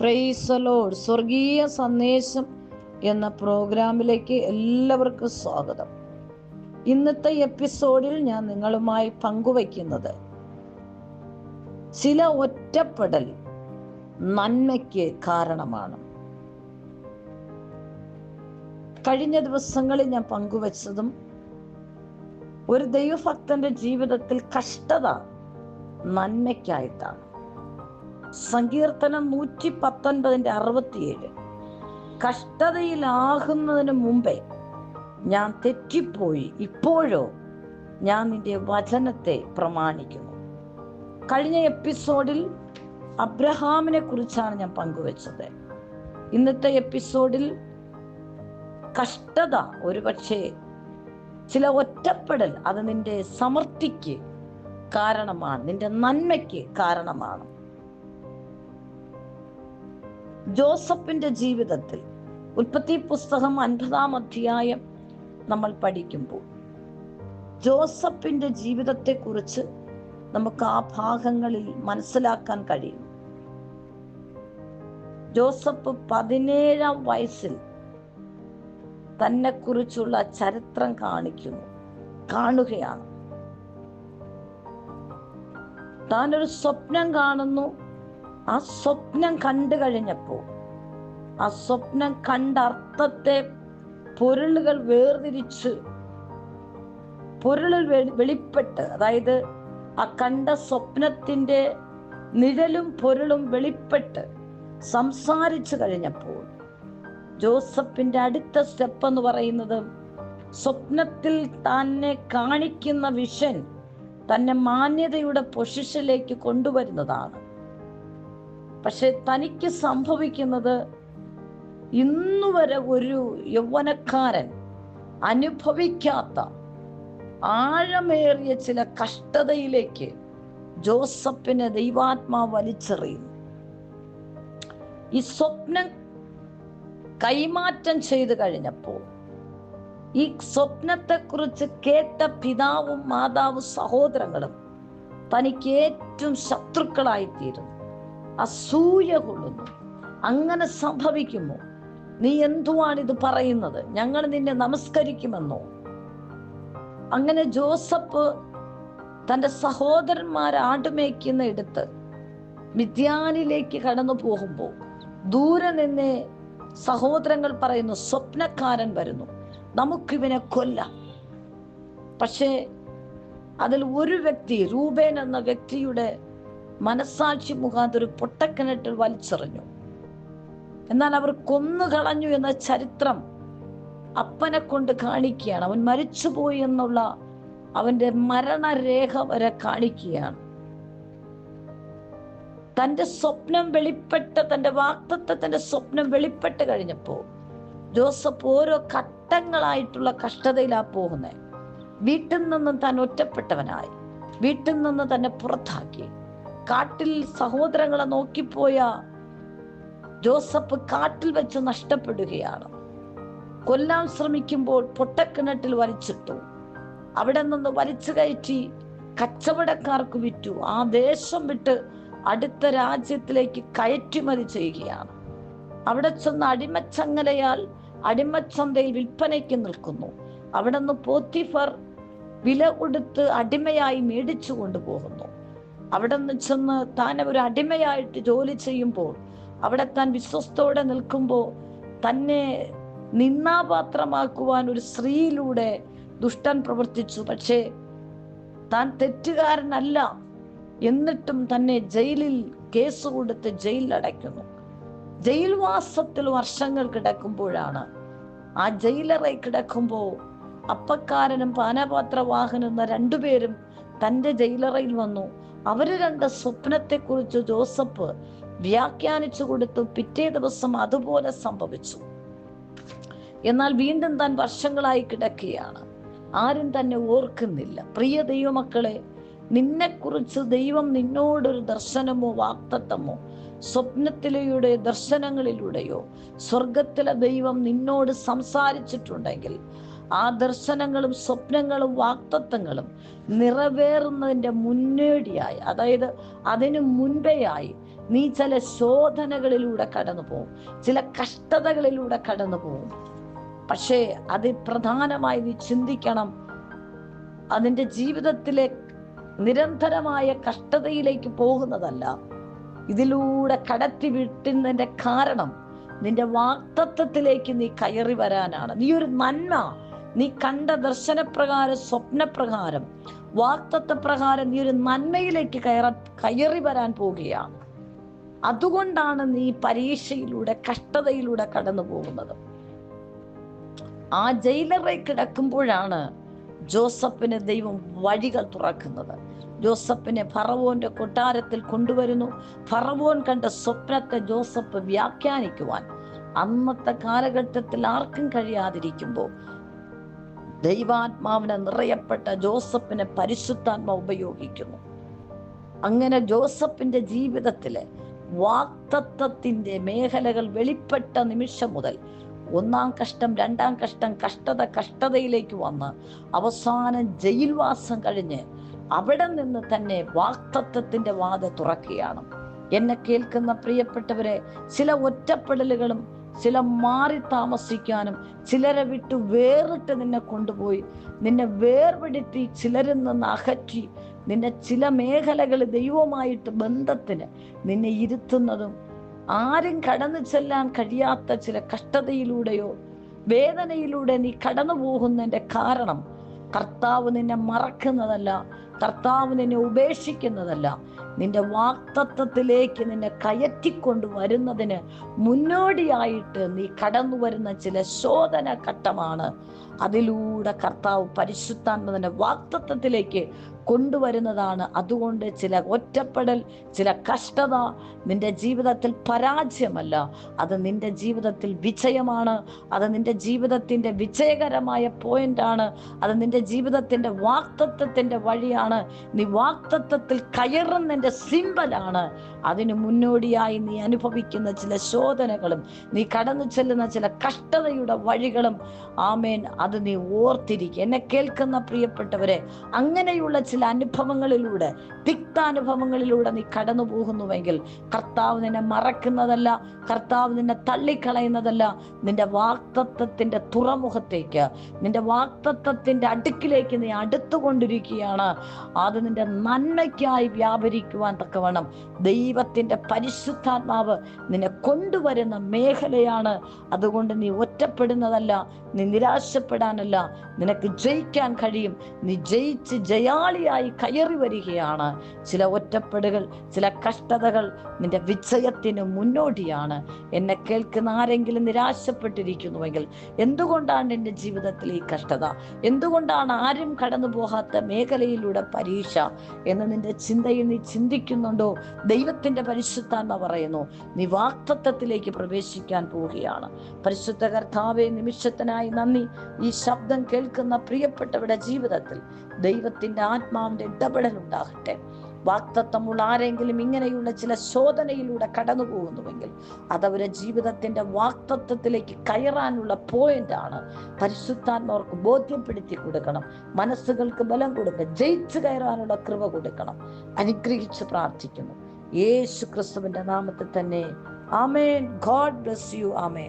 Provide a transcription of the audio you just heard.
പ്രൈസലോഡ് സ്വർഗീയ സന്ദേശം എന്ന പ്രോഗ്രാമിലേക്ക് എല്ലാവർക്കും സ്വാഗതം. ഇന്നത്തെ എപ്പിസോഡിൽ ഞാൻ നിങ്ങളുമായി പങ്കുവയ്ക്കുന്നത് ചില ഒറ്റപ്പെടൽ നന്മയ്ക്ക് കാരണമാണ്. കഴിഞ്ഞ ദിവസങ്ങളിൽ ഞാൻ പങ്കുവച്ചതും ഒരു ദൈവഭക്തന്റെ ജീവിതത്തിൽ കഷ്ടത നന്മയ്ക്കായിട്ടാണ്. സങ്കീർത്തനം നൂറ്റി പത്തൊൻപതിന്റെ അറുപത്തിയേഴ്. കഷ്ടതയിലാകുന്നതിന് മുമ്പേ ഞാൻ തെറ്റിപ്പോയി. ഇപ്പോഴോ ഞാൻ നിന്റെ വചനത്തെ പ്രമാണിക്കുന്നു. കഴിഞ്ഞ എപ്പിസോഡിൽ അബ്രഹാമിനെ കുറിച്ചാണ് ഞാൻ പങ്കുവെച്ചത്. ഇന്നത്തെ എപ്പിസോഡിൽ കഷ്ടത ഒരുപക്ഷെ ചില ഒറ്റപ്പെടൽ അത് നിന്റെ സമൃദ്ധിക്ക് കാരണമാണ് നിന്റെ നന്മയ്ക്ക് കാരണമാണ്. ജോസഫിന്റെ ജീവിതത്തിൽ ഉൽപ്പത്തി പുസ്തകം അൻപതാം അധ്യായം നമ്മൾ പഠിക്കുമ്പോൾ ജോസഫിന്റെ ജീവിതത്തെക്കുറിച്ച് നമുക്ക് ആ ഭാഗങ്ങളിൽ മനസ്സിലാക്കാൻ കഴിയും. ജോസഫ് പതിനേഴാം വയസ്സിൽ തന്നെ കുറിച്ചുള്ള ചരിത്രം കാണിക്കുന്നു കാണുകയാണ്. താനൊരു സ്വപ്നം കാണുന്നു ആ സ്വപ്നം കണ്ടു കഴിഞ്ഞപ്പോൾ ആ സ്വപ്നം കണ്ട അർത്ഥത്തെ പൊരുളുകൾ വേർതിരിച്ച് പൊരുളിൽ വെളിപ്പെട്ട് അതായത് ആ കണ്ട സ്വപ്നത്തിന്റെ നിഴലും പൊരുളും വെളിപ്പെട്ട് സംസാരിച്ചു കഴിഞ്ഞപ്പോൾ ജോസഫിന്റെ അടുത്ത സ്റ്റെപ്പ് എന്ന് പറയുന്നത് സ്വപ്നത്തിൽ തന്നെ കാണിക്കുന്ന വിഷൻ തന്നെ മാന്യതയുടെ പൊസിഷനിലേക്ക് കൊണ്ടുവരുന്നതാണ്. പക്ഷെ തനിക്ക് സംഭവിക്കുന്നത് ഇന്നുവരെ ഒരു യൗവനക്കാരൻ അനുഭവിക്കാത്ത ആഴമേറിയ ചില കഷ്ടതയിലേക്ക് ജോസഫിനെ ദൈവാത്മാ വലിച്ചെറിയുന്നു. ഈ സ്വപ്നം കൈമാറ്റം ചെയ്തു കഴിഞ്ഞപ്പോൾ ഈ സ്വപ്നത്തെക്കുറിച്ച് കേട്ട പിതാവും മാതാവും സഹോദരങ്ങളും തനിക്ക് ഏറ്റവും ശത്രുക്കളായിത്തീരുന്നു. അസൂയ കൊള്ളുന്നു. അങ്ങനെ സംഭവിക്കുമോ? നീ എന്തുവാണ് ഇത് പറയുന്നത്? ഞങ്ങൾ നിന്നെ നമസ്കരിക്കുമെന്നോ? അങ്ങനെ ജോസഫ് തന്റെ സഹോദരന്മാർ ആടുമേക്കുന്ന ഇടത്ത് മിഥ്യാനിലേക്ക് കടന്നു പോകുമ്പോൾ ദൂരെ നിന്ന് സഹോദരങ്ങൾ പറയുന്നു സ്വപ്നക്കാരൻ വരുന്നു. നമുക്കിവനെ കൊല്ലാം. പക്ഷേ അതിൽ ഒരു വ്യക്തി രൂപേൻ എന്ന വ്യക്തിയുടെ മനസാക്ഷി മുഖാന്തരം പൊട്ടക്കിണറ്റിൽ വലിച്ചെറിഞ്ഞു. എന്നാൽ അവർ കൊന്നുകളഞ്ഞു എന്ന ചരിത്രം അപ്പനെ കൊണ്ട് കാണിക്കുകയാണ്. അവൻ മരിച്ചുപോയി എന്നുള്ള അവന്റെ മരണരേഖ വരെ കാണിക്കുകയാണ്. തന്റെ സ്വപ്നം വെളിപ്പെട്ട് തന്റെ വാക്തത്വത്തിന്റെ സ്വപ്നം വെളിപ്പെട്ട് കഴിഞ്ഞപ്പോ ജോസഫ് ഓരോ ഘട്ടങ്ങളായിട്ടുള്ള കഷ്ടതയിലാ പോകുന്നത് വീട്ടിൽ നിന്നും താൻ ഒറ്റപ്പെട്ടവനായി. വീട്ടിൽ നിന്ന് തന്നെ പുറത്താക്കി. കാട്ടിൽ സഹോദരങ്ങളെ നോക്കിപ്പോയ ജോസഫ് കാട്ടിൽ വെച്ച് നഷ്ടപ്പെടുകയാണ്. കൊല്ലാൻ ശ്രമിക്കുമ്പോൾ പൊട്ടക്കിണറ്റിൽ വലിച്ചിട്ടു അവിടെ നിന്ന് വലിച്ചു കയറ്റി കച്ചവടക്കാർക്ക് വിറ്റു. ആ ദേശം വിട്ട് അടുത്ത രാജ്യത്തിലേക്ക് കയറ്റുമതി ചെയ്യുകയാണ്. അവിടെ ചെന്ന് അടിമച്ചങ്ങലയാൽ അടിമച്ചന്തയിൽ വിൽപ്പനയ്ക്ക് നിൽക്കുന്നു. അവിടെ നിന്ന് പോത്തിഫർ വില കൊടുത്ത് അടിമയായി മേടിച്ചു കൊണ്ടുപോകുന്നു. അവിടെ നിന്ന് ചെന്ന് താൻ ഒരു അടിമയായിട്ട് ജോലി ചെയ്യുമ്പോൾ അവിടെ താൻ വിശ്വസ്തോടെ നിൽക്കുമ്പോൾ തന്നെ നിന്നാപാത്രമാക്കുവാൻ ഒരു സ്ത്രീയിലൂടെ ദുഷ്ടൻ പ്രവർത്തിച്ചു. പക്ഷേ താൻ തെറ്റുകാരനല്ല എന്നിട്ടും തന്നെ ജയിലിൽ കേസ് കൊടുത്ത് ജയിലിൽ അടയ്ക്കുന്നു. ജയിൽവാസത്തിൽ വർഷങ്ങൾ കിടക്കുമ്പോഴാണ് ആ ജയിലറെ കിടക്കുമ്പോൾ അപ്പക്കാരനും പാനപാത്രവാഹനും എന്ന രണ്ടുപേരും തന്റെ ജയിലറയിൽ വന്നു. അവർ രണ്ട് സ്വപ്നത്തെക്കുറിച്ച് ജോസഫ് വ്യാഖ്യാനിച്ചു കൊടുത്തു. പിറ്റേ ദിവസം അതുപോലെ സംഭവിച്ചു. എന്നാൽ വീണ്ടും താൻ വർഷങ്ങളായി കിടക്കുകയാണ്. ആരും തന്നെ ഓർക്കുന്നില്ല. പ്രിയ ദൈവമക്കളെ നിന്നെക്കുറിച്ച് ദൈവം നിന്നോടൊരു ദർശനമോ വാക്തത്വമോ സ്വപ്നത്തിലൂടെ ദർശനങ്ങളിലൂടെയോ സ്വർഗത്തിലെ ദൈവം നിന്നോട് സംസാരിച്ചിട്ടുണ്ടെങ്കിൽ ആ ദർശനങ്ങളും സ്വപ്നങ്ങളും വാക്തത്വങ്ങളും നിറവേറുന്നതിന്റെ മുന്നേടിയായി. അതായത് അതിനു മുൻപേയായി നീ ചില ശോധനകളിലൂടെ കടന്നു പോകും ചില കഷ്ടതകളിലൂടെ കടന്നു പോകും പക്ഷേ അത് പ്രധാനമായി നീ ചിന്തിക്കണം. അതിന്റെ ജീവിതത്തിലെ നിരന്തരമായ കഷ്ടതയിലേക്ക് പോകുന്നതല്ല. ഇതിലൂടെ കടത്തി വിട്ടുന്നതിന്റെ കാരണം നിന്റെ വാക്തത്വത്തിലേക്ക് നീ കയറി വരാനാണ്. നീ ഒരു നന്മ നീ കണ്ട ദർശനപ്രകാരം സ്വപ്നപ്രകാരം വാക്തത്വ പ്രകാരം നീ ഒരു നന്മയിലേക്ക് കയറ കയറി വരാൻ പോവുകയാണ്. അതുകൊണ്ടാണ് നീ പരീക്ഷയിലൂടെ കഷ്ടതയിലൂടെ കടന്നു പോകുന്നത്. ആ ജയിലറിൽ കിടക്കുമ്പോഴാണ് ജോസഫിന് ദൈവം വഴികൾ തുറക്കുന്നത്. ജോസഫിനെ ഫറവോന്റെ കൊട്ടാരത്തിൽ കൊണ്ടുവരുന്നു. ഫറവോൻ കണ്ട സ്വപ്നത്തെ ജോസഫ് വ്യാഖ്യാനിക്കുവാൻ. അന്നത്തെ കാലഘട്ടത്തിൽ ആർക്കും കഴിയാതിരിക്കുമ്പോൾ ദൈവാത്മാവിനെ നിറയപ്പെട്ട ജോസഫിനെ പരിശുദ്ധാത്മ ഉപയോഗിക്കുന്നു. അങ്ങനെ ജോസഫിന്റെ ജീവിതത്തിലെ വാക്തത്വത്തിന്റെ മേഖലകൾ വെളിപ്പെട്ട നിമിഷം മുതൽ ഒന്നാം കഷ്ടം രണ്ടാം കഷ്ടം കഷ്ടത കഷ്ടതയിലേക്ക് വന്ന് അവസാനം ജയിൽവാസം കഴിഞ്ഞ് അവിടെ നിന്ന് തന്നെ വാക്തത്വത്തിന്റെ വാത തുറക്കുകയാണ്. എന്നെ കേൾക്കുന്ന പ്രിയപ്പെട്ടവരെ ചില ഒറ്റപ്പെടലുകളും ചില മാറി താമസിക്കാനും ചിലരെ വിട്ട് വേറിട്ട് നിന്നെ കൊണ്ടുപോയി. നിന്നെ വേർപെടുത്തി ചിലരിൽ നിന്ന് അകറ്റി. നിന്നെ ചില മേഖലകൾ ദൈവമായിട്ട് ബന്ധത്തിന് നിന്നെ ഇരുത്തുന്നതും ആരും കടന്നു ചെല്ലാൻ കഴിയാത്ത ചില കഷ്ടതയിലൂടെയോ വേദനയിലൂടെ നീ കടന്നു പോകുന്നതിന്റെ കാരണം കർത്താവ് നിന്നെ മറക്കുന്നതല്ല കർത്താവ് നിന്നെ ഉപേക്ഷിക്കുന്നതല്ല. നിന്റെ വാക്തത്വത്തിലേക്ക് നിന്നെ കയറ്റിക്കൊണ്ട് വരുന്നതിന് മുന്നോടിയായിട്ട് നീ കടന്നു വരുന്ന ചില ശോധന ഘട്ടമാണ് അതിലൂടെ കർത്താവ് പരിശുദ്ധാത്മതിന്റെ വാക്തത്വത്തിലേക്ക് കൊണ്ടുവരുന്നതാണ്. അതുകൊണ്ട് ചില ഒറ്റപ്പെടൽ ചില കഷ്ടത നിന്റെ ജീവിതത്തിൽ പരാജയമല്ല. അത് നിന്റെ ജീവിതത്തിൽ വിജയമാണ്. അത് നിന്റെ ജീവിതത്തിന്റെ വിജയകരമായ പോയിന്റാണ്. അത് നിന്റെ ജീവിതത്തിന്റെ വാക്തത്വത്തിന്റെ വഴിയാണ്. നീ വാക്തത്വത്തിൽ കയറുന്നതിന്റെ സിമ്പലാണ്. അതിന് മുന്നോടിയായി നീ അനുഭവിക്കുന്ന ചില ശോധനകളും നീ കടന്നു ചെല്ലുന്ന ചില കഷ്ടതയുടെ വഴികളും ആമേൻ അത് നീ ഓർത്തിരിക്കുക. എന്നെ കേൾക്കുന്ന പ്രിയപ്പെട്ടവരെ അങ്ങനെയുള്ള ചില അനുഭവങ്ങളിലൂടെ തിക്താനുഭവങ്ങളിലൂടെ നീ കടന്നു പോകുന്നുവെങ്കിൽ കർത്താവ് നിന്നെ മറക്കുന്നതല്ല കർത്താവ് നിന്നെ തള്ളിക്കളയുന്നതല്ല. നിന്റെ വാക്തത്വത്തിന്റെ തുറമുഖത്തേക്ക് നിന്റെ വാക്തത്വത്തിന്റെ അടുക്കിലേക്ക് നീ അടുത്തുകൊണ്ടിരിക്കുകയാണ്. അത് നിന്റെ നന്മയ്ക്കായി വ്യാപരിക്കുവാൻ തക്കവണ്ണം ദൈവത്തിന്റെ പരിശുദ്ധാത്മാവ് നിന്നെ കൊണ്ടുവരുന്ന മേഖലയാണ്. അതുകൊണ്ട് നീ ഒറ്റപ്പെടുന്നതല്ല നീ നിരാശപ്പെടാനല്ല നിനക്ക് ജയിക്കാൻ കഴിയും. നീ ജയിച്ച് ജയാളിയായി കയറി വരികയാണ്. ചില ഒറ്റപ്പെടുകൾ ചില കഷ്ടതകൾ നിന്റെ വിജയത്തിന് മുന്നോടിയാണ്. എന്നെ കേൾക്കുന്ന ആരെങ്കിലും നിരാശപ്പെട്ടിരിക്കുന്നുവെങ്കിൽ എന്തുകൊണ്ടാണ് എന്റെ ജീവിതത്തിൽ ഈ കഷ്ടത? എന്തുകൊണ്ടാണ് ആരും കടന്നു പോകാത്ത മേഖലയിലൂടെ പരീക്ഷ? എന്ന് നിന്റെ ചിന്തയിൽ നീ ചിന്തിക്കുന്നുണ്ടോ? ദൈവത്തിന്റെ പരിശുദ്ധാത്മ പറയുന്നു നീ വാക്തത്വത്തിലേക്ക് പ്രവേശിക്കാൻ പോവുകയാണ്. പരിശുദ്ധ കർത്താവെ നിമിഷത്തിനായി നന്ദി. ശബ്ദം കേൾക്കുന്ന പ്രിയപ്പെട്ടവരുടെ ജീവിതത്തിൽ ദൈവത്തിന്റെ ആത്മാവിന്റെ ഇടപെടൽ ഉണ്ടാകട്ടെ. വാക്തത്വമുള്ള ആരെങ്കിലും ഇങ്ങനെയുള്ള ചില ശോധനയിലൂടെ കടന്നു പോകുന്നുവെങ്കിൽ അതവരെ ജീവിതത്തിന്റെ വാക്തത്വത്തിലേക്ക് കയറാനുള്ള പോയിന്റ് ആണ്. പരിശുദ്ധാത്മാർക്ക് ബോധ്യപ്പെടുത്തി കൊടുക്കണം. മനസ്സുകൾക്ക് ബലം കൊടുക്കുക ജയിച്ചു കയറാനുള്ള കൃപ കൊടുക്കണം. അനുഗ്രഹിച്ച് പ്രാർത്ഥിക്കുന്നു. യേശു ക്രിസ്തുവിന്റെ നാമത്തിൽ തന്നെ. Amen. God bless you. Amen.